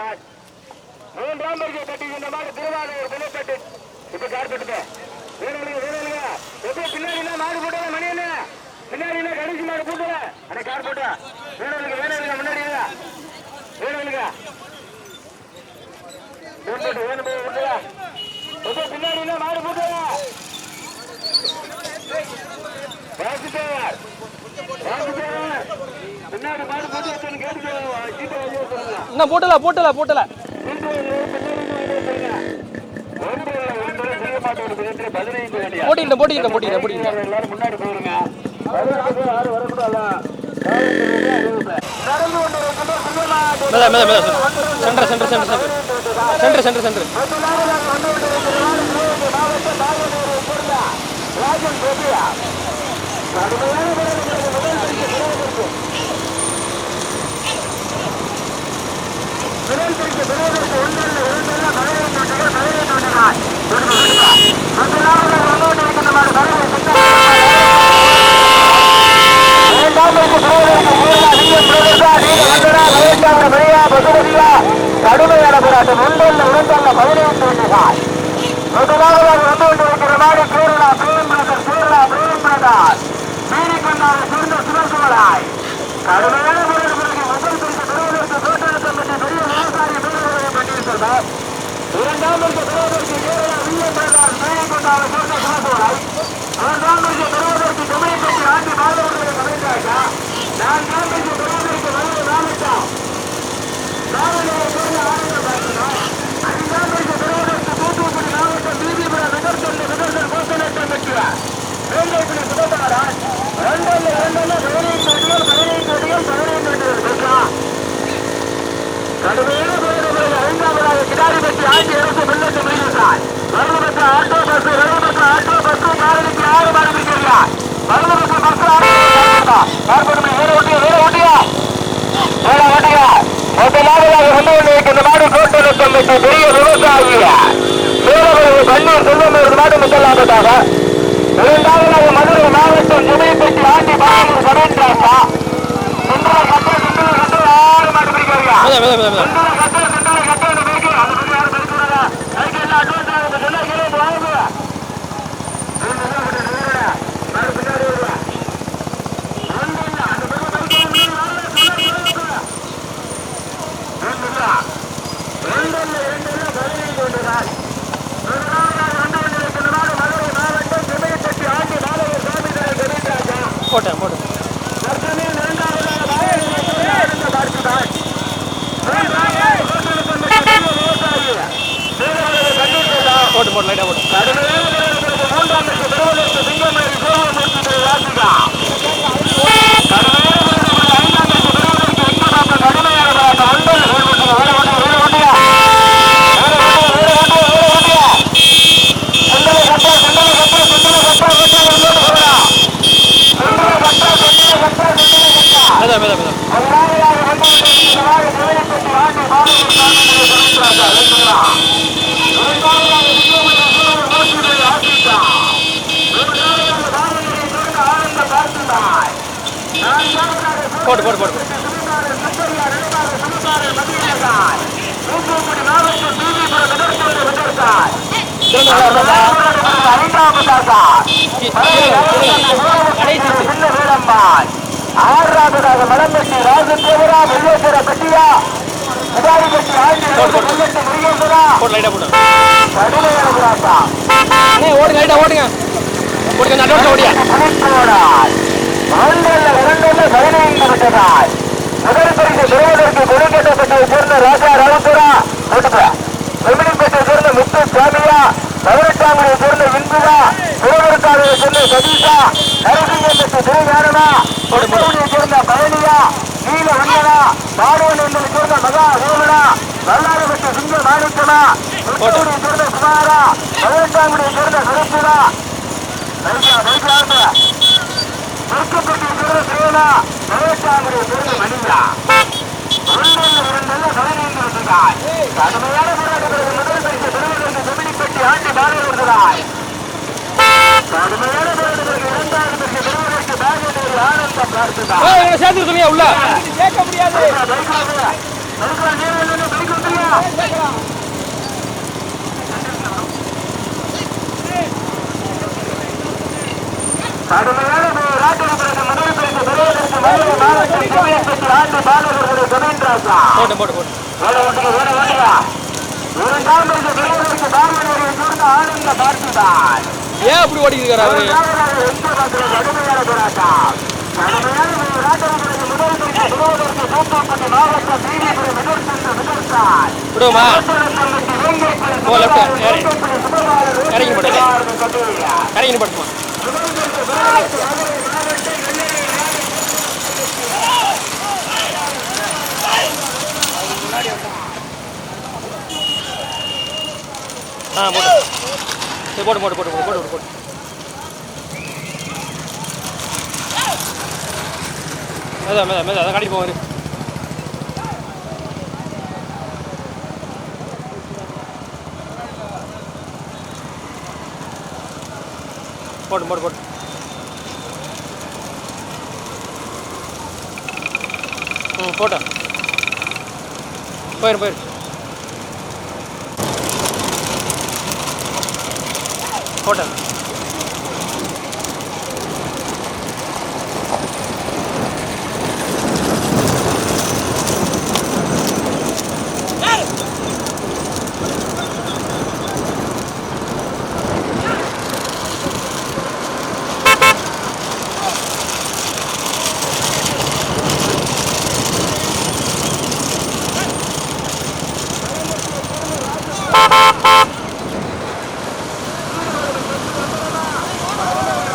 சாமி குமார் திருமணி எம்ஆர்கே கண்ணாட் மூன்றாம் பரிசை கட்டிக்கின்ற மாதிரி திருவாரூர் புதுப்பட்டு இப்ப கார்பெட்டு வீரர்களுங்க வீரர்களுங்க எப்படி பின்னாடி மாடு போட்டல மணி என்ன? பின்னாடி என்ன கடைசி மாடு போட்டல அட கார் போட்டா வீரர்களுங்க வீரர்களுங்க முன்னாடி இல்ல. வீரர்களுங்க போட்டு வேணும் போய் விட்டுல எப்படி பின்னாடி என்ன மாடு போட்டல வாசுதேவர் வாசுதேவர் பின்னாடி மாடு போட்டு வச்சேன்னு கேட்டு சீட்டை வெளியே சொல்லலாம் இன்னும் போட்டல போட்டல போட்டல. போட்டிக்கிட்ட போட்டிக்கிட்ட போட்டிக்கிட்ட போட்டிக்கிட்ட எல்லாரும் முன்னாடி போயிருங்க யாரும் மேல மேல மேல centre centre centre centre centre centre centre Rajan கோபியா. கடுமையான போராட்டத்திற்கு முதல் பரிசு பெறுவதற்கு முதல் பரிசு பெறுவதற்கு ஒன்றல்ல இரண்டல்ல மதுரை தோட்டிகள் மதுரை தோட்டினார் முதலாவதாக வந்து கொண்டிருக்கின்ற மாடு மதுரை இரண்டாம் பரிசு பெறுவதற்கு மூலா நீங்க பிரதேசா நீங்க வந்தனா மகேஷாங்க மரியா பசுபதியா கடுமையான போராட்டம் ஒன்றல்ல இரண்டல்ல பதினைந்து தோட்டினார் முதலாவதாக வந்து கொண்டிருக்கிற மாடு கேரளா பிரேம் பிரதர் கேரளா பிரேம் பிரதர் மீனிக்கொண்டாரை சேர்ந்த சிவகுமராய் கடுமையான போராட்டத்திற்கு முதல் பரிசு பெறுவதற்கு தோட்டத்தை பற்றி பெரிய விவசாய வீரர்களை பெற்றிருக்கிறார் இரண்டாம் பரிசு பெறுவதற்கு கேரளா வில்லியம் பிரதர் மீனிக்கொண்டாரை சேர்ந்த சிவகுமராய் மூன்றாம் பரிசு பெறுவதற்கு தமிழகத்தில் ஆண்டி மாதவர்களை கலைஞராக நான்காம் பரிசு பெறுவதற்கு மதுரை மாவட்டம் நாவலையை சேர்ந்த ஆனந்த பாக்கினார் ஐந்தாம் பரிசு பெறுவதற்கு தூத்துக்குடி மாவட்டம் பிபிபுரம் நகர்த்தொண்டு நகர்த்தல் கோசநட்டம் பெற்றார் வேங்கைக்குடி சுபகுமாரன் இரண்டல்ல இரண்டல்ல பதினைந்து அடிகள் பதினைந்து அடிகள் பதினைந்து அடிகள் பெற்றார் கடுமையான போராட்டத்தில் ஐந்தாவதாக கிடாரிப்பட்டி ஆட்சி அரசு வெள்ளத்தை முடிவிட்டார் வலதுபக்க ஆட்டோ பஸ் வலதுபக்க ஆட்டோ பஸ் நாளைக்கு ஆறு மணி பிடிக்கிறார் பஸ் பார்க்கணுமே வேற ஓட்டியா வேற ஓட்டியா வேற ஓட்டியா முதலாவதாக வந்து கொண்டிருக்கின்ற மாடு பெரிய விவசாயியா சூழவர்கள் பன்னீர் செல்வம் ஒரு மாடு முதலாவதாக இரண்டாவதாக மதுரை மாவட்டம் போட்டேன் போட்டேன் தற்சமயம் இரண்டாவதாக வாழைப்பழத்தை ஆழ்ந்த பார்க்கிறார். மூன்றாவதாக கோட்டலுக்கு பெரிய விவசாயி. வீரர்களை கண்டிருக்கிறதா? போட்டு போட்டு லைட்டாக போட்டு கடுமையான போராட்டத்திற்கு மூன்றாம் வெற்றி பெறுவதற்கு சிங்கமேரி சோழமூர்த்தி திரு ராஜிகா. கடுமையான போராட்டத்திற்கு ஐந்தாம் வெற்றி பெறுவதற்கு வெங்கடாபுர கடுமையான போராட்டம். ஒன்றல்ல வேறு ஒன்றியா, வேறு ஒன்றியா, வேறு ஒன்றியா. வேறு ஒன்றியா, வேறு ஒன்றியா, வேறு ஒன்றியா. சுந்தர கட்டா, சுந்தர கட்டா, சுந்தர கட்டா, கட்டா, உள்ளோடு போகலாம். சுந்தர கட்டா, சுந்தர கட்டா, சுந்தர கட்டா. மேல மேல மேல முதலாவதாக வந்து கொண்டிருக்கிறவாறு தேவைப்பட்டு ஆண்டு பாலூர் சாமியை கவனிக்கிறார்கள். அழைக்கிறார். இரண்டாவதாக சுப்பிரமணிய சூழல் நோக்கிகளை ஆசித்தா. மூன்றாவதாக பாரதியை சேர்ந்த ஆனந்த பார்த்தினாய். நான்காவதாக போட்டு போட்டு போட்டு சுடுகாடு சுப்பையா நடுவாக சுடுகாடு மதியழகாய். தூத்துக்குடி மாவட்டம் பிபிபுரம் நகர்த்தோடு வந்திருக்கார். ஐந்தாவதாக சின்ன வீரம்மாள் ஆறாவதாக மலம்பட்டி ராஜதேவரா வெள்ளேஸ்வர பட்டியா சிவாரிபட்டி ஆண்டி வெள்ளட்டு முருகேஸ்வரா கடுமையான புராட்டா ஓடுங்க லைட்டாக ஓடுங்க ஓடுங்க அந்த ஓடியா புனித்தோடாய் ஆண்கள் பதினைந்து முதல் பரிசு பெறுவதற்கு கொடிக்கட்டப்பட்டதை சேர்ந்த ராஜா ராவுத்துரா வெமினிப்பேட்டை சேர்ந்த முத்து சாமியா பதினெட்டாமரை சேர்ந்த இந்துதா திருவருக்காவை சேர்ந்த சதீஷா நரசிங்கப்பட்டு திருஞானமா கொடுமுடியை சேர்ந்த பழனியா நீல உண்மனா பாடுவன் என்பதை சேர்ந்த மகா ஓமனா வல்லாறு பெற்ற சிங்க மாணிக்கமா முத்தூரை சேர்ந்த சுமாரா பதினெட்டாமரை சேர்ந்த சுரேஷனா ரைட்டா ரைட்டா நெருக்கப்பட்டு சேர்ந்த சேனா பதினெட்டாமரை சேர்ந்த மணியா. இரண்டு இரண்டு பதினைந்து வருகிறாய் கடுமையான போராட்டத்திற்கு முதல் பரிசு பெறுவதற்கு செமினிப்பட்டி ஆண்டி மாறி வருகிறாய் கடுமையான போராட்டத்திற்கு இரண்டாவது பரிசு பெறுவதற்கு பார்த்துதான் சேர்த்து சொல்லுங்க உள்ள கேட்க முடியாது கடுமையான போட்டு போட்டு போட்டு ஏன் அப்படி ஓடிக்கிறாரு அவரு விடுவோமா ஓ, இறங்கி. இறங்கி இறங்கி படுத்துமா ஆ போட்டு சரி போட்டு போட்டு போட்டு போட்டு போட்டு போட்டு மேதா மேதா மேதா அதை காட்டிட்டு போவாரு. போட்டு போட்டு போட்டு ம் போட்டேன் போயிரு போயிரு. போட்டேன்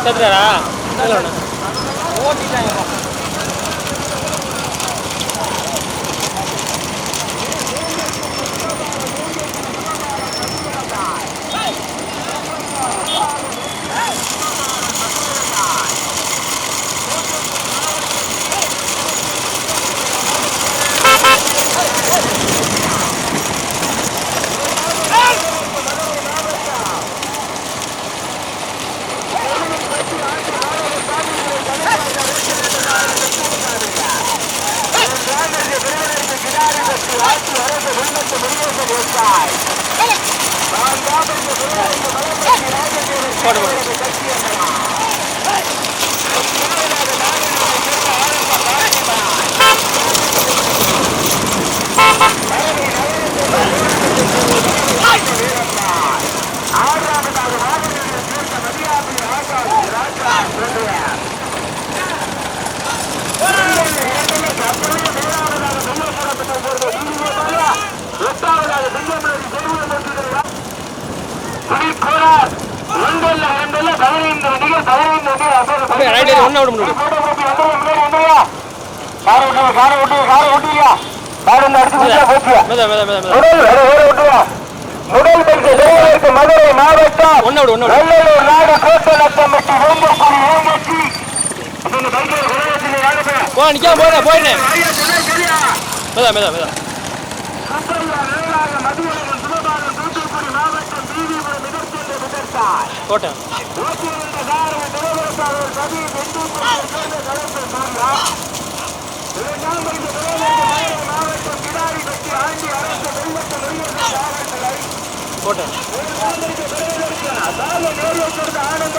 சேர்த்துட்டாரா ஓட்டிட்டாங்க. போட்டு போட்டு அப்படியே ரைட் ஏறி ஒன்றா விட முடியும் மேதா மேதா மேதா மேதா முதல் பரிசு பெறுவதற்கு மதுரை மாவட்டம் ஒன்றா நாடு கோட்டலத்தம்பட்டி வேம்பக்குடி வேம்பட்டி இந்த பரிசு போ நிற்காம போயிடுறேன் போயிடுறேன் மேதா மேதா மேதா நேரில் சேர்ந்த ஆனந்த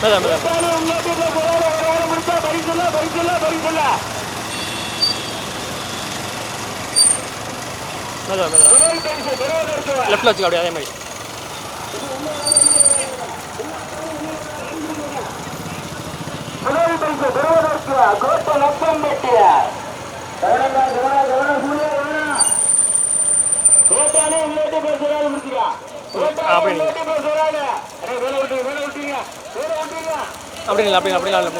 மேதா மேதா மேதா லெஃப்ட்ல வச்சுக்க அப்படியே அதே மாதிரி முதல் பரிசு பெறுவதற்கு கோட்டை லட்சம் பெட்டியார் கோட்டானே இல்லாட்டி பேசுறாரு முடிச்சுக்கா கோட்டானே பேசுறாரு வேலை விட்டுங்க வேலை விட்டுங்க வேலை விட்டுங்க அப்படி இல்லை அப்படி அப்படி இல்லை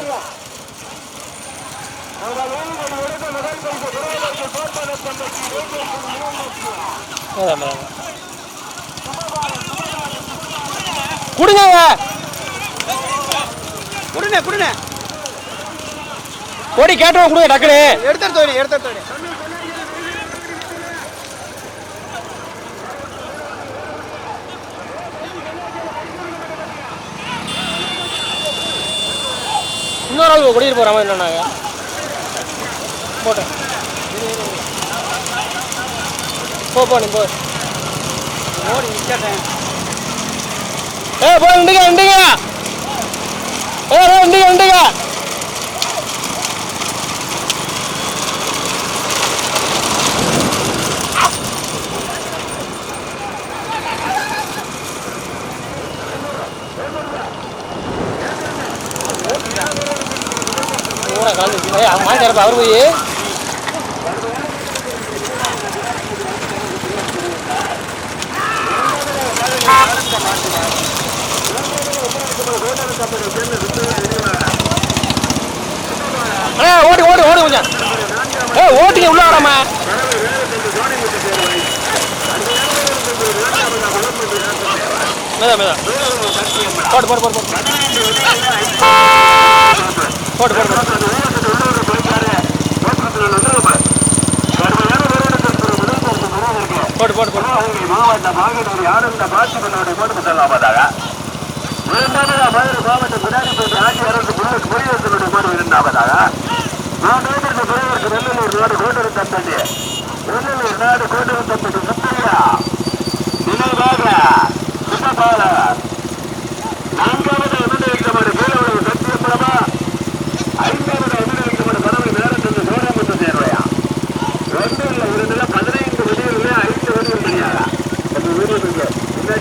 குடுங்க. குடுங்க குடுங்க. ஓடி கேட்டவங்க கொடுங்க டக்குனு. எடுத்து தோடி எடுத்து தோடி. இன்னொரு ஆள் குடியிரு போகிற மாதிரி என்னன்னாங்க போட்டேன் போ போ நீ போ. ஏ போ இண்டுங்க இண்டுங்க ஏ ஏ, இண்டுங்க కవర్ పోయి ஓடி ஓடி ஓடி கொஞ்சம். ஏ ஓட்டிங்க உள்ள வரமா மேதா மேதா போட்டு போட்டு போட்டு போட்டு போட்டு போட்டு போட்டு போட்டு போட்டு போட்டு மாவட்டமாக ஒரு ஆனந்த பாசிபனோடு போட்டு செல்லாமதாக இரண்டாவது மதுரை மாவட்ட பின்னாடி போன்ற ஆட்சி அரசு குடியரசுடைய போட்டு இருந்தாவதாக நான் ஏற்கனவே குறைவருக்கு நெல்லூர் நாடு கோட்டூர் தம்பி நெல்லூர் நாடு கோட்டூர் தம்பி முத்தையா நினைவாக சுத்தபாலர் பண்ணிடுறா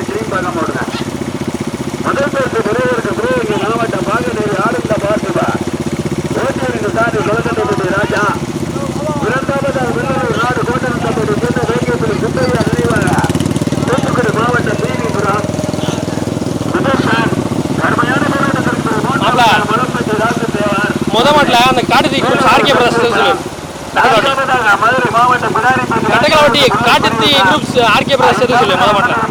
திரும்பி பார்க்காம விடுங்க முதல் பேருக்கு குறைவு மாவட்டம் பாகநேரி ஆளுந்த பார்த்துவா ஓட்டூர் இந்த சாரி கலக்கட்டப்பட்ட ராஜா இரண்டாவது வெள்ளூர் நாடு கோட்டல் தப்பது சேர்ந்த வைகத்தில் சுப்பையா நினைவாக தூத்துக்குடி மாவட்டம் தேவிபுரம் விதர்ஷன் கடுமையான போராட்டத்திற்கு மனப்பட்டு ராஜதேவர் முதல் அந்த காட்டு தீக்கு ஆர்கே பிரதேசத்தில் கட்டகலாவட்டி காட்டத்தி குரூப்ஸ் ஆர்கே பிரதேச சொல்லு முதமாட்டம்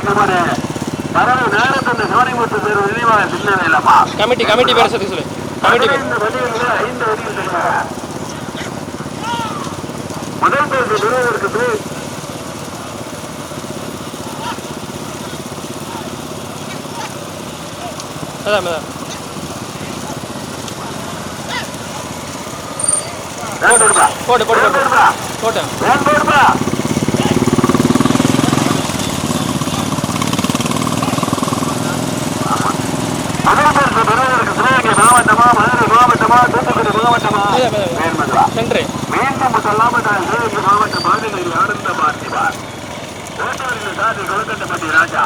கமிட்டி கமிட்டி பேர சேர்த்து சொல்லு. கமிட்டி முதல் பேருக்கு விருது அதான். போட்டு. போட்டு போட்டு போட்டு சென்று. மீண்டும் சொல்லாமல் மாவட்ட மாநிலங்களில் ஆனந்த பார்த்திவார் கோட்டவர்கள் தாதி கொலக்கட்டப்பட்டி ராஜா.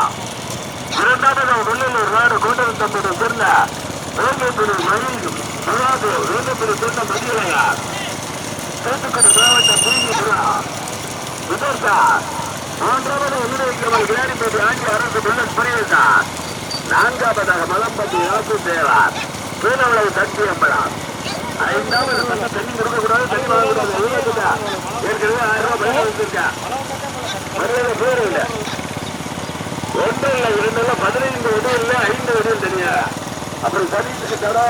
இரண்டாவது வெள்ளலூர் நாடு கோட்டவன் சேர்ந்த வேங்கத்தூர் மணி விழாது வேங்கத்தூர் சேர்ந்த மதியலையார் தூத்துக்குடி மாவட்டம் பூமிபுரா சார் மூன்றாவது உயிரிழந்தவர் விளையாடிப்பட்டி ஆட்சி அரசு புல்லட் புரியசார் நான்காவதாக மலம்பட்டி ராசு தேவார் மீனவளவு சக்தி அம்பலம் ஐந்தாவது சட்ட தண்ணி கொடுக்கக்கூடாது தண்ணி வாங்கக்கூடாது எழுதிட்டா ஏற்கனவே ஆயிரம் ரூபாய் பணம் வச்சிருக்கா மரியாதை பேர் இல்லை ஒன்று இல்லை இரண்டு இல்லை பதினைந்து உதவி இல்லை ஐந்து உதவி தனியா அப்புறம் சதீஷுக்கு தடை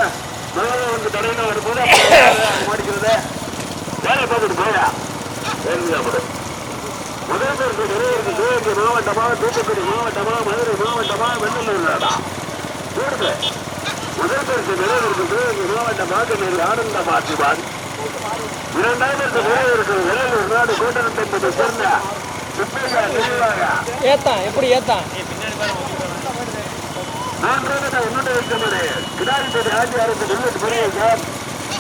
வந்து தடைன்னு வரும்போது அப்புறம் மாட்டிக்கிறது. வேலை பார்த்துட்டு போயா? வேலையா போடும் முதலமைச்சர் நிறைவேற்றி சிவகங்கை மாவட்டமா தூத்துக்குடி மாவட்டமா மதுரை மாவட்டமா வெள்ளலூர்லடா கூடுது முதலமைச்சர் நிறைவேற்றி சிவகங்கை மாவட்டமாக நீங்கள் ஆனந்த மாற்றுவார் இரண்டாயிரத்து நிறைவேற்கு வெள்ளலூர் நாடு கூட்டணத்தை சேர்ந்த ஏத்தா எப்படி ஏத்தா? நான் என்னுடைய கிடாரி ஆட்சி அரசு வெளியிட்டு போறேன் சார்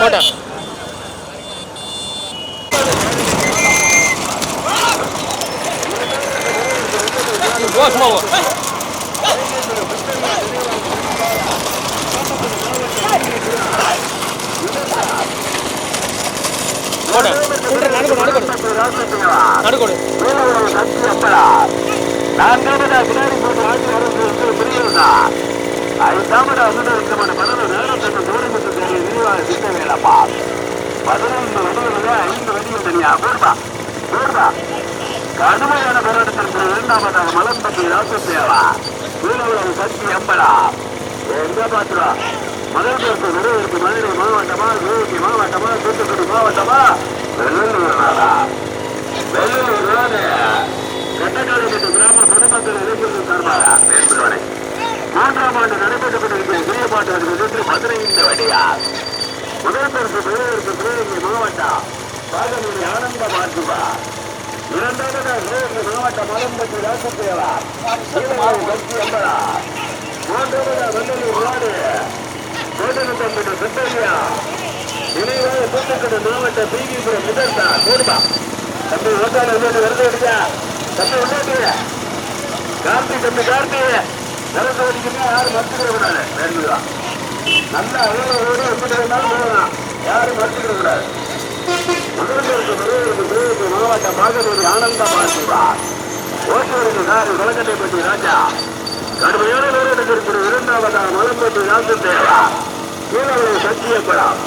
போட்டேன் ஓ சும்மா போ. போட்டேன் நடுக்கொடு. நடுக்கொடு ஆட்சி அரசு புரியுதா ஐந்தாவதா பதவி நேரம் தன்னை தெரிய விரிவாக திட்ட வேலப்பா பதினைந்து வடிவில் ஐந்து வடிவில் தனியா போடுப்பா போடுப்பா கடுமையான போராட்டத்திற்கு இரண்டாவதாக மலம்பட்டி ராசத்தேவா வீரவளவு சக்தி எம்படா. எங்க பாத்துரா முதல் பேருக்கு விருதுக்கு மதுரை மாவட்டமா சிவகங்கை மாவட்டமா தூத்துக்குடி மாவட்டமா? வெள்ளூர்நாதா வெள்ளூர் நாடு. கிராம பொதுமக்கள் இளைஞர்கள் சார்பாக மேற்கொள்வனை மூன்றாம் ஆண்டு நடைபெற்றுக் கொண்டிருக்கிற கிரியப்பாட்டு வருகிறது மதுரை இந்த வழியா முதல் பரிசு பெறுவதற்கு சிவகங்கை மாவட்டம் பாகமூரி ஆனந்த மாற்றுவா இரண்டாவது சிவகங்கை மாவட்டம் மலம்பட்டி ராசத்தேவா பக்தி அம்பலா மூன்றாவது வெள்ளலூர் நாடு கோட்டனத்தம்பட்டு சுத்தரியா நினைவாக தூத்துக்குடி மாவட்ட பிகிபுரம் முதல்தா கூடுமா தம்பி ஓட்டாளர் உள்ளே வருது தம்பி உள்ளே கார்த்தி தம்பி கார்த்தி. நிறந்து வரைக்குமே யாரும் மறுத்துக்கிற கூடாது நல்ல அலுவலரோடு எப்படி இருந்தாலும் யாரும் மறுத்துக்கிற முதல்வருக்கு முதல்வருக்கு முதல்வருக்கு மாவட்ட மாகனூர் ஆனந்த மாசிவா ஓட்டுவருக்கு சாரி குளக்கட்டைப்பட்டி ராஜா கடுமையான நேரத்திற்கு இரண்டாவதா மலம்பட்டி ராசத்தேவா கீழவரை சத்தியப்படம்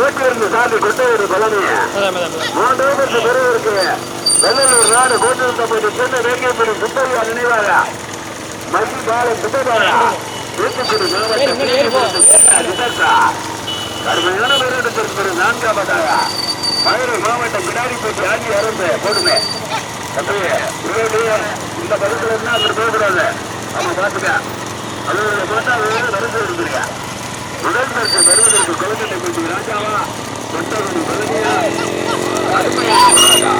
ஓட்டுவருக்கு சாரி கொட்டையூர் பழனிய மேதான் மேதான் மேதான் மூன்றாவது வெள்ளலூர் நாடு கோட்டூர் சென்னை வேங்கைப்படி சுப்பையா நினைவாக மகி பாலம் தூத்துக்குடி மாவட்டம் விதர்சா கடுமையான போராட்டத்திற்கு நான்காவதாக மதுரை மாவட்டம் கிடாரிப்பட்டி ஆட்சி அருந்து போடுமே இந்த பரிசுல இருந்தா அவர் போகக்கூடாது ஆமா பாத்துக்க அலுவலக பார்த்தா அவர் வரிசை இருக்கிறீங்க முதல் பரிசு பெறுவதற்கு குழந்தை ராஜாவா கொட்டகுடி அருமையான ராஜா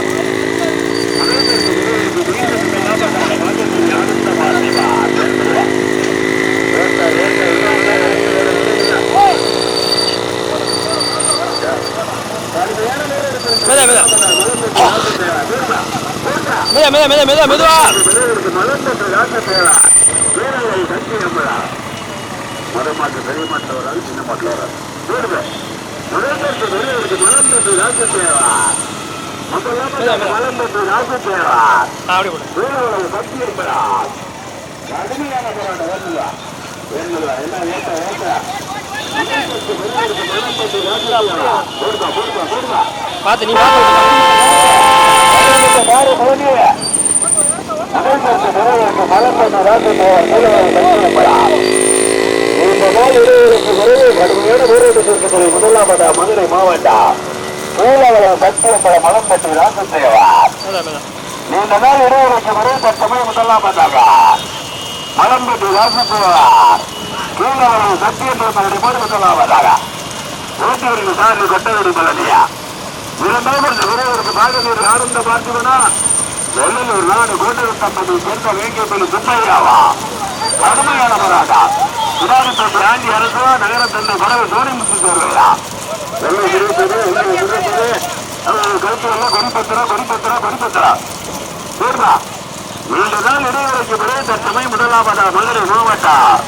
மெதா மெதா மெதா மேதான் மேதான் மேதான் மெதுவா மதமாக்கு பெரிய மாற்றவரால் சின்ன மாற்றவரால் முதல்வருக்கு வெளியூருக்கு மலம்பட்டு ராசத்தேவா முதலாம் பார்த்து நீ முதலாம் மதுரை மாவட்டம் மூலவரம் சத்தியம்பல மலம்பட்டு ராசத்தேவா மேதான் மேதான் நீண்ட நாள் இருவருக்கு விரைவு தற்சமயம் முதலாம் வந்தாங்க மலம்பட்டு ராசத்தேவா கீழவரம் சத்தியம்பலம் போது முதலாம் வந்தாங்க ஓட்டுவருக்கு சாரி கொட்டவரி பழனியா இரண்டாவது விரைவருக்கு பாகனூர் ஆனந்த பார்த்துவனா வெள்ளலூர் நாடு கோட்டூர் தம்பதி சேர்ந்த வேங்கியப்பள்ளி சுப்பையாவா கடுமையான போராட்டா சுடாரிப்பட்டு ஆண்டி அரசு நகரத்தந்தை பறவை சோனிமுத்து சேர்வையா வெள்ளை இருபது வெள்ளை இருபது கருத்து பத்திரா கொடிப்பத்திரா பத்திரா கொடிப்பத்திரா பத்திரா நீண்ட நாள் இடைவெளிக்கு பிறகு தற்சமயம் முதலாவதா மதுரை மாவட்டம்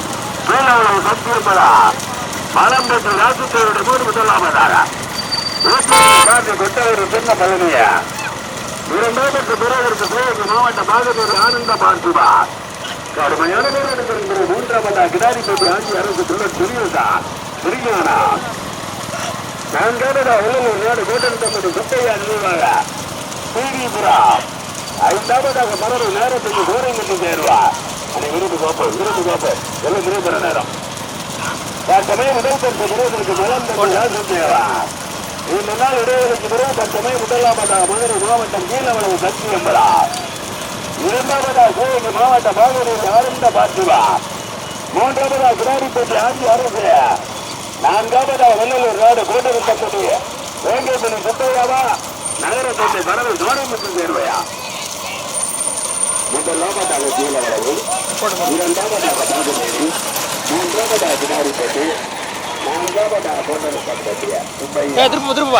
கீழவளவு சத்தியம்பலா பெற்ற ராசுத்தேவருடைய போது முதலாவதாக கொட்டவர் சின்ன பழனியா? இரண்டாவது பிறகு சிவகங்கை மாவட்ட பாகத்தூர் ஆனந்த பார்த்துவா கடுமையான போராட்டத்திற்கு மூன்றாவதா கிடாரி கிடாரிப்பட்டி ஆட்சி அரசு சொல்ல தெரியுதா தெரியானா நான் கேட்டதா உள்ளூர் நாடு கூட்டம் தம்பது சுத்தையா நினைவாக டிவிபுரா ஐந்தாவதாக மலர் நேரத்துக்கு கோரைமுத்து சேருவா அதை விரும்பு கோப்போம் விரும்பு கோப்போம் எல்லாம் விரும்புகிற நேரம். தற்சமயம் முதல் பரிசு பெறுவதற்கு மலர்ந்த ராஜசேவா இந்த நாள் இடைவெளிக்கு பிறகு தற்சமயம் முதலாவதாக மதுரை மாவட்டம் கீழவளவு சக்தி என்பதா இரண்டாவதா சிவகங்கை மாவட்ட பாகூரில் ஆனந்த பார்த்துவா. மூன்றாவதா கிராரிப்பட்டி ஆட்சி அரசு. நான்காவதா வெள்ளலூர் நாடு கூட்டத்தப்பட்டு வேங்கப்பள்ளி சுப்பையாவா நகரத்தந்தை பறவை சோழமுத்து சேர்வையா? முதலாவதாக கீழவளவு இரண்டாவதாக பாகூரி மூன்றாவதாக கிராரிப்பட்டி நான்காவதாக திரும்ப திரும்ப